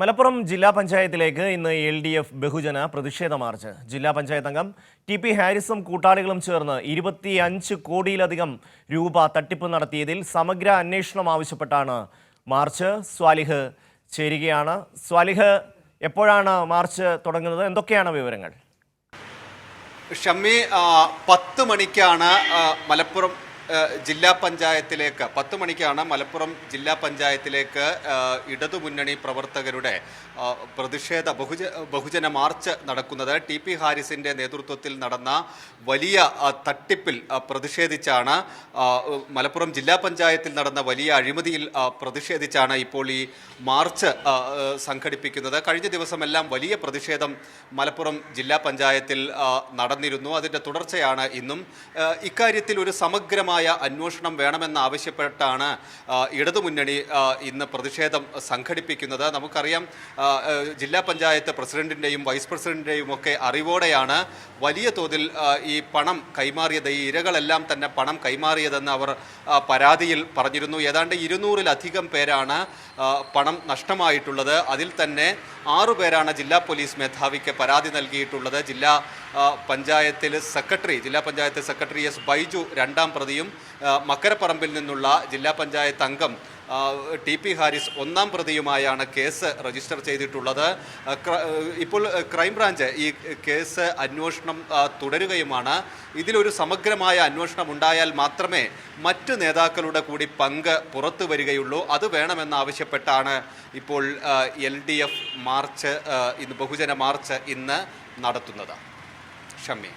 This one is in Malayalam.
മലപ്പുറം ജില്ലാ പഞ്ചായത്തിലേക്ക് ഇന്ന് എൽ ഡി എഫ് ബഹുജന പ്രതിഷേധ മാർച്ച്. ജില്ലാ പഞ്ചായത്ത് അംഗം ടി പി ഹാരിസും കൂട്ടാളികളും ചേർന്ന് ഇരുപത്തിയഞ്ച് കോടിയിലധികം രൂപ തട്ടിപ്പ് നടത്തിയതിൽ സമഗ്ര അന്വേഷണം ആവശ്യപ്പെട്ടാണ് മാർച്ച്. സ്വാലിഹ് ചേരുകയാണ്. സ്വാലിഹ് എപ്പോഴാണ് മാർച്ച് തുടങ്ങുന്നത്? എന്തൊക്കെയാണ് വിവരങ്ങൾ? ഷമ്മി പത്ത് മണിക്കാണ് മലപ്പുറം ജില്ലാ പഞ്ചായത്തിലേക്ക് പത്ത് മണിക്കാണ് മലപ്പുറം ജില്ലാ പഞ്ചായത്തിലേക്ക് ഇടതുമുന്നണി പ്രവർത്തകരുടെ പ്രതിഷേധ ബഹുജ ബഹുജന മാർച്ച് നടക്കുന്നത്. ടി പി ഹാരിസിന്റെ നേതൃത്വത്തിൽ നടന്ന വലിയ തട്ടിപ്പിൽ പ്രതിഷേധിച്ചാണ് മലപ്പുറം ജില്ലാ പഞ്ചായത്തിൽ നടന്ന വലിയ അഴിമതിയിൽ പ്രതിഷേധിച്ചാണ് ഇപ്പോൾ ഈ മാർച്ച് സംഘടിപ്പിക്കുന്നത്. കഴിഞ്ഞ ദിവസമെല്ലാം വലിയ പ്രതിഷേധം മലപ്പുറം ജില്ലാ പഞ്ചായത്തിൽ നടന്നിരുന്നു. അതിന്റെ തുടർച്ചയാണ് ഇന്നും ഇക്കാര്യത്തിൽ ഒരു സമഗ്രമായ അന്വേഷണം വേണമെന്ന് ആവശ്യപ്പെട്ടാണ് ആ, ഇടതുമുന്നണി ഇന്ന് പ്രതിഷേധം സംഘടിപ്പിക്കുന്നത്. നമുക്കറിയാം ജില്ലാ പഞ്ചായത്ത് പ്രസിഡന്റിന്റെയും വൈസ് പ്രസിഡന്റിന്റെയും ഒക്കെ അറിവോടെയാണ് വലിയ തോതിൽ ഈ പണം കൈമാറിയത്. ഈ ഇരകളെല്ലാം തന്നെ പണം കൈമാറിയതെന്ന് അവർ പരാതിയിൽ പറഞ്ഞിരുന്നു. ഏതാണ്ട് ഇരുന്നൂറിലധികം പേരാണ് പണം നഷ്ടമായിട്ടുള്ളത്. അതിൽ തന്നെ ആറു പേരാണ് ജില്ലാ പോലീസ് മേധാവിക്ക് പരാതി നൽകിയിട്ടുള്ളത്. ജില്ലാ പഞ്ചായത്തിൽ സെക്രട്ടറി ജില്ലാ പഞ്ചായത്ത് സെക്രട്ടറി എസ് ബൈജു രണ്ടാം പ്രതിയും മക്കരപ്പറമ്പിൽ നിന്നുള്ള ജില്ലാ പഞ്ചായത്ത് അംഗം ടി പി ഹാരിസ് ഒന്നാം പ്രതിയുമായാണ് കേസ് രജിസ്റ്റർ ചെയ്തിട്ടുള്ളത്. ഇപ്പോൾ ക്രൈംബ്രാഞ്ച് ഈ കേസ് അന്വേഷണം തുടരുകയുമാണ്. ഇതിലൊരു സമഗ്രമായ അന്വേഷണം ഉണ്ടായാൽ മാത്രമേ മറ്റ് നേതാക്കളുടെ കൂടി പങ്ക് പുറത്തു വരികയുള്ളൂ. അത് വേണമെന്നാവശ്യപ്പെട്ടാണ് ഇപ്പോൾ എൽ ഡി എഫ് മാർച്ച് ഇന്ന് ബഹുജന മാർച്ച് ഇന്ന് നടത്തുന്നത്. সামনে